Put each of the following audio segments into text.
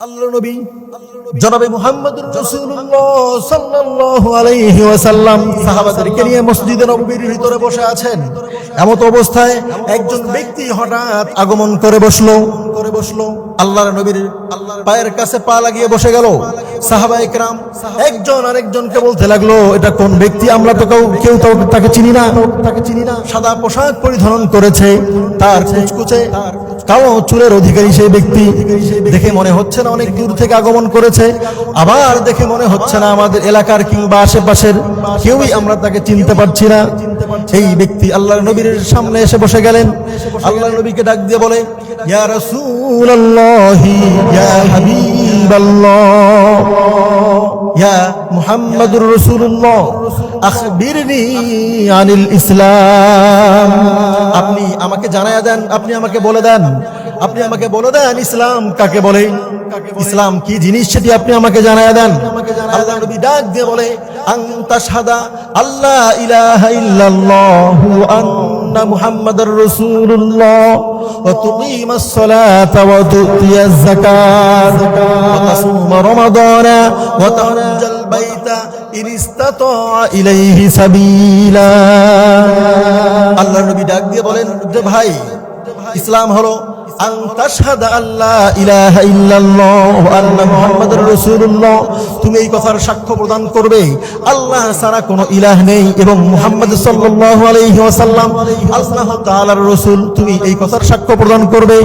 আল্লাহ নবী জনাবে মুহাম্মদুর রাসূলুল্লাহ সাল্লাল্লাহু আলাইহি ওয়াসাল্লাম সাহাবাদেরকে নিয়ে মসজিদে নববীর ভিতরে বসে আছেন। এমত অবস্থায় একজন ব্যক্তি হঠাৎ আগমন করে বসল। করে বসল। আল্লাহর নবীর পায়ের কাছে পা লাগিয়ে বসে গেল। সাহাবা একরাম একজন আরেকজনকে বলতে লাগল এটা কোন ব্যক্তি? আমরা তো কেউ কেউ তো তাকে চিনি না। তাকে চিনি না। সাদা পোশাক পরিধান করেছে তার কুচকুচে কালো চুলের অধিকারী সেই ব্যক্তি। দেখে মনে হচ্ছে না অনেক দূর থেকে আগমন করেছে। আবার দেখে মনে হচ্ছে না আমাদের এলাকার কিংবা আশেপাশের কেউই আমরা তাকে চিনতে পারছি না। এই ব্যক্তি আল্লাহ নবীর সামনে এসে বসে গেলেন। আল্লাহ নবীকে ডাক দিয়ে বলে, ইয়া রাসূলুল্লাহি, ইয়া আপনি আমাকে জানায়া দেন, আপনি আমাকে বলে দেন। আপনি আমাকে বলে দেন ইসলাম কাকে বলে? ইসলাম কি জিনিস সেটি আপনি আমাকে জানায়া দেন। আল্লাহ নবী ডাক দিয়ে বলে আনতা শাহাদা আল্লাহ ইলাহা ইল্লাল্লাহু আন্না মুহাম্মাদুর রাসূলুল্লাহ। ওয়া তুকিমাস সালাতা ওয়া তুতিয়াজ যাকাত। ওয়া তাসুমা রমাদানা ওয়া তাহজ্জাল বাইতা ইন ইসতাতা ইলাইহি সাবিলা। দিয়ে বলেন, যে ভাই, ইসলাম হলো আন তাশহাদা আল্লা ইলাহা ইল্লাল্লাহ ওয়া আন্না মুহাম্মাদুর তুমি এই কথার সাক্ষ্য প্রদান করবে। আল্লাহ ছাড়া কোনো ইলাহ নেই এবং মুহাম্মদ তাআলার রাসূল, তুমি এই কথার সাক্ষ্য প্রদান করবে।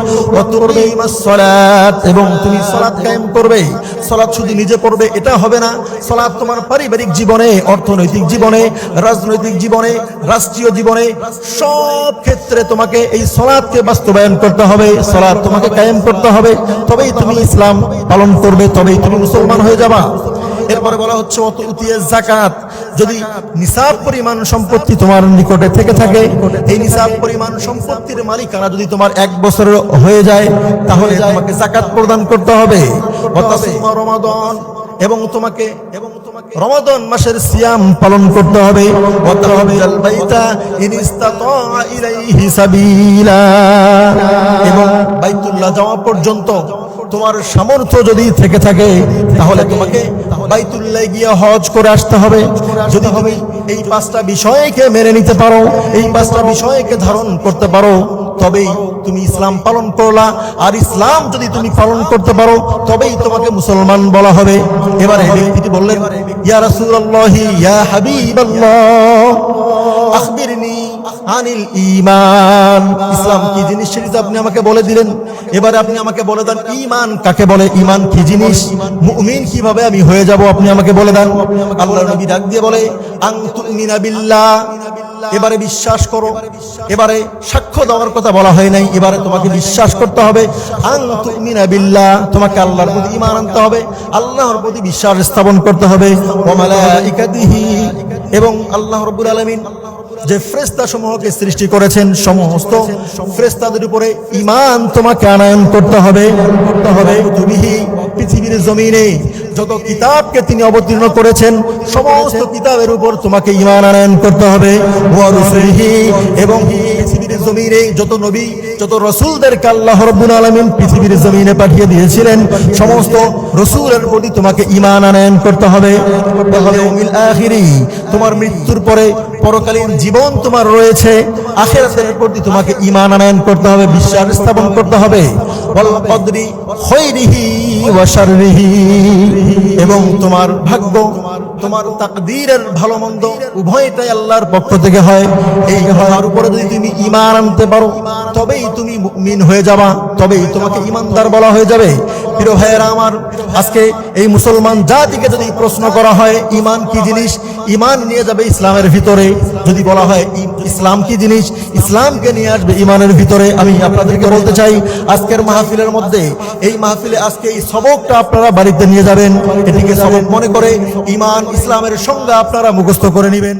এবং তুমি সালাত কায়েম করবে। সালাত শুধু নিজে পড়বে, এটা হবে না। সালাত তোমার পারিবারিক জীবনে, অর্থনৈতিক জীবনে, রাজনৈতিক জীবনে, রাষ্ট্রীয় জীবনে, সব ক্ষেত্রে তোমাকে এই সালাতকে বাস্তবায়ন করতে হবে। সালাত তোমাকে কায়েম করতে হবে। তবেই তুমি ইসলাম পালন করবে, তবেই তুমি মুসলমান হয়ে যাবা। এরপরে বলা হচ্ছে অত উতিয়ে জাকাত যদি নিসাব পরিমাণ সম্পত্তি তোমার নিকটে থেকে থাকে এই নিসাব পরিমাণ সম্পত্তির মালিকানা যদি তোমার এক বছর হয়ে যায় তাহলে তোমাকে জাকাত প্রদান করতে হবে। রমাদান এবং তোমাকে এবং তোমাকে রমাদান মাসের সিয়াম পালন করতে হবে। এবং বাইতুল্লাহ যাওয়া পর্যন্ত তোমার সামর্থ্য যদি থেকে থাকে তাহলে তোমাকে বাইতুল্লাহ গিয়ে হজ করে আসতে হবে। যদি তুমি এই পাঁচটা বিষয়কে মেনে নিতে পারো এই পাঁচটা বিষয়কে ধারণ করতে পারো তবেই তুমি ইসলাম পালন করলা। আর ইসলাম যদি তুমি পালন করতে পারো তবেই তোমাকে মুসলমান বলা হবে। এবার ব্যক্তিটি বললেন ইয়া রাসূলুল্লাহি ইয়া হাবিবাল্লাহ আখবিরনি আনিল ঈমান। ইসলাম কি জিনিস সেটা আপনি আমাকে বলে দিলেন? এবারে আপনি আমাকে বলে দেন, ঈমান কাকে বলে? ঈমান কি জিনিস? মুমিন কীভাবে আমি হয়ে যাব আপনি আমাকে বলে দেন? আল্লাহর নবী ডাক দিয়ে বলে আন তুমিনা বিল্লাহ। এবারে বিশ্বাস করো। এবারে সাক্ষ্য দেওয়ার কথা বলা হয় নাই। এবারে তোমাকে বিশ্বাস করতে হবে। আন তুমিনা বিল্লাহ। তোমাকে আল্লাহর প্রতি ঈমান আনতে হবে। আল্লাহর প্রতি বিশ্বাস স্থাপন করতে হবে। এবং আল্লাহ রাব্বুল আলামিন যে ফ্রেস্তা সমূহকে সৃষ্টি করেছেন সমস্ত ফ্রেস্তাদের উপরে ইমান তোমাকে আনায়ন করতে হবে করতে হবে। তুমিহি পৃথিবীর জমিনে যত কিতাবকে তিনি অবতীর্ণ করেছেন, সমস্ত কিতাবের উপর তোমাকে ইমান আনায়ন করতে হবে। এবং পৃথিবীর জমিনে যত নবী, যত রসুলদেরকে আল্লাহ রব্বুল আলামিন পৃথিবীর জমিনে পাঠিয়ে দিয়েছিলেন, সমস্ত রসুলের প্রতি তোমাকে ইমান আনায়ন করতে হবে। তোমার মৃত্যুর পরে পরকালীন জীবন তোমার রয়েছে, আখেরাতের প্রতি তোমাকে ইমান আনায়ন করতে হবে, বিশ্বাস স্থাপন করতে হবে। এবং তোমার ভাগ্য তোমার তাকদীরের ভালো মন্দ উভয়টাই আল্লাহর পক্ষ থেকে হয়। এই হওয়ার উপরে যদি তুমি ইমান আনতে পারো, তবেই তুমি মিন হয়ে যাবা, তবেই তোমাকে ইমানদার বলা হয়ে যাবে। প্রিয় ভাইয়েরা আমার, আজকে এই মুসলমান জাতিকে যদি প্রশ্ন করা হয়, ইমান কি জিনিস? ইমান নিয়ে যাবে ইসলামের ভিতরে। যদি বলা হয় ইসলাম কি জিনিস? ইসলামকে নিয়ে আসবে ইমানের ভিতরে। আমি আপনাদেরকে বলতে চাই, আজকের মাহফিলের মধ্যে, এই মাহফিলে আজকে এই সবকটা আপনারা বাড়িতে নিয়ে যাবেন। এটিকে সবক মনে করে, ইমান, ইসলামের সংজ্ঞা আপনারা মুখস্থ করে নেবেন।